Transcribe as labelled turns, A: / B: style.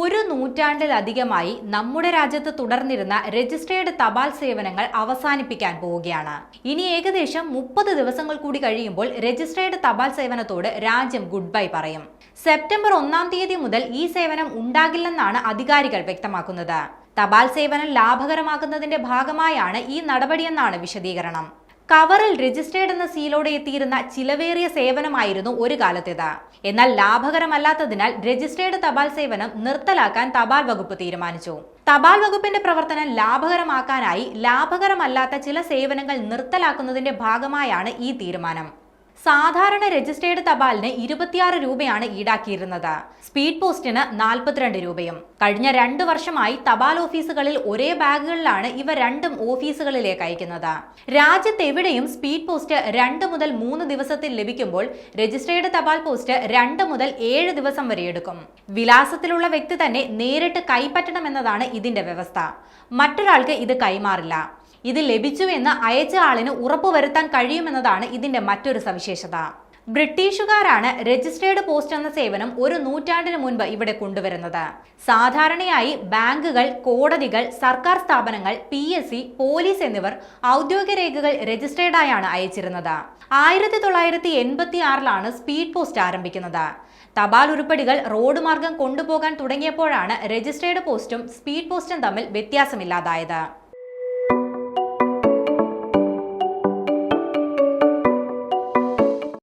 A: ഒരു നൂറ്റാണ്ടിലധികമായി നമ്മുടെ രാജ്യത്ത് തുടർന്നിരുന്ന രജിസ്ട്രേഡ് തപാൽ സേവനങ്ങൾ അവസാനിപ്പിക്കാൻ പോവുകയാണ്. ഇനി ഏകദേശം മുപ്പത് ദിവസങ്ങൾ കൂടി കഴിയുമ്പോൾ രജിസ്ട്രേഡ് തപാൽ സേവനത്തോട് രാജ്യം ഗുഡ് ബൈ പറയും. സെപ്റ്റംബർ ഒന്നാം തീയതി മുതൽ ഈ സേവനം ഉണ്ടാകില്ലെന്നാണ് അധികാരികൾ വ്യക്തമാക്കുന്നത്. തപാൽ സേവനം ലാഭകരമാക്കുന്നതിന്റെ ഭാഗമായാണ് ഈ നടപടിയെന്നാണ് വിശദീകരണം. കവറിൽ രജിസ്ട്രേഡ് എന്ന സീലോടെ എത്തിയിരുന്ന ചിലവേറിയ സേവനമായിരുന്നു ഒരു കാലത്തേത്. എന്നാൽ ലാഭകരമല്ലാത്തതിനാൽ രജിസ്ട്രേഡ് തപാൽ സേവനം നിർത്തലാക്കാൻ തപാൽ വകുപ്പ് തീരുമാനിച്ചു. തപാൽ വകുപ്പിന്റെ പ്രവർത്തനം ലാഭകരമാക്കാനായി ലാഭകരമല്ലാത്ത ചില സേവനങ്ങൾ നിർത്തലാക്കുന്നതിന്റെ ഭാഗമായാണ് ഈ തീരുമാനം. സാധാരണ രജിസ്ട്രേഡ് തപാലിന് ഇരുപത്തിയാറ് രൂപയാണ് ഈടാക്കിയിരുന്നത്. സ്പീഡ് പോസ്റ്റിന് നാൽപ്പത്തിരണ്ട് രൂപയും. കഴിഞ്ഞ രണ്ടു വർഷമായി തപാൽ ഓഫീസുകളിൽ ഒരേ ബാഗുകളിലാണ് ഇവ രണ്ടും ഓഫീസുകളിലേക്ക് അയക്കുന്നത്. രാജ്യത്തെവിടെയും സ്പീഡ് പോസ്റ്റ് രണ്ട് മുതൽ മൂന്ന് ദിവസത്തിൽ ലഭിക്കുമ്പോൾ രജിസ്ട്രേഡ് തപാൽ പോസ്റ്റ് രണ്ട് മുതൽ ഏഴ് ദിവസം വരെ എടുക്കും. വിലാസത്തിലുള്ള വ്യക്തി തന്നെ നേരിട്ട് കൈപ്പറ്റണമെന്നതാണ് ഇതിന്റെ വ്യവസ്ഥ. മറ്റൊരാൾക്ക് ഇത് കൈമാറില്ല. ഇത് ലഭിച്ചുവെന്ന് അയച്ച ആളിന് ഉറപ്പുവരുത്താൻ കഴിയുമെന്നതാണ് ഇതിന്റെ മറ്റൊരു സവിശേഷത. ബ്രിട്ടീഷുകാരാണ് രജിസ്റ്റേർഡ് പോസ്റ്റ് എന്ന സേവനം ഒരു നൂറ്റാണ്ടിന് മുൻപ് ഇവിടെ കൊണ്ടുവരുന്നത്. സാധാരണയായി ബാങ്കുകൾ കോടതികൾ സർക്കാർ സ്ഥാപനങ്ങൾ പി പോലീസ് എന്നിവർ ഔദ്യോഗിക രേഖകൾ രജിസ്ട്രേഡായാണ് അയച്ചിരുന്നത്. ആയിരത്തി തൊള്ളായിരത്തി എൺപത്തി ആറിലാണ് സ്പീഡ് പോസ്റ്റ് ആരംഭിക്കുന്നത്. തപാൽ ഉരുപ്പടികൾ റോഡ് മാർഗം കൊണ്ടുപോകാൻ തുടങ്ങിയപ്പോഴാണ് രജിസ്റ്റേർഡ് പോസ്റ്റും സ്പീഡ് പോസ്റ്റും തമ്മിൽ വ്യത്യാസമില്ലാതായത്.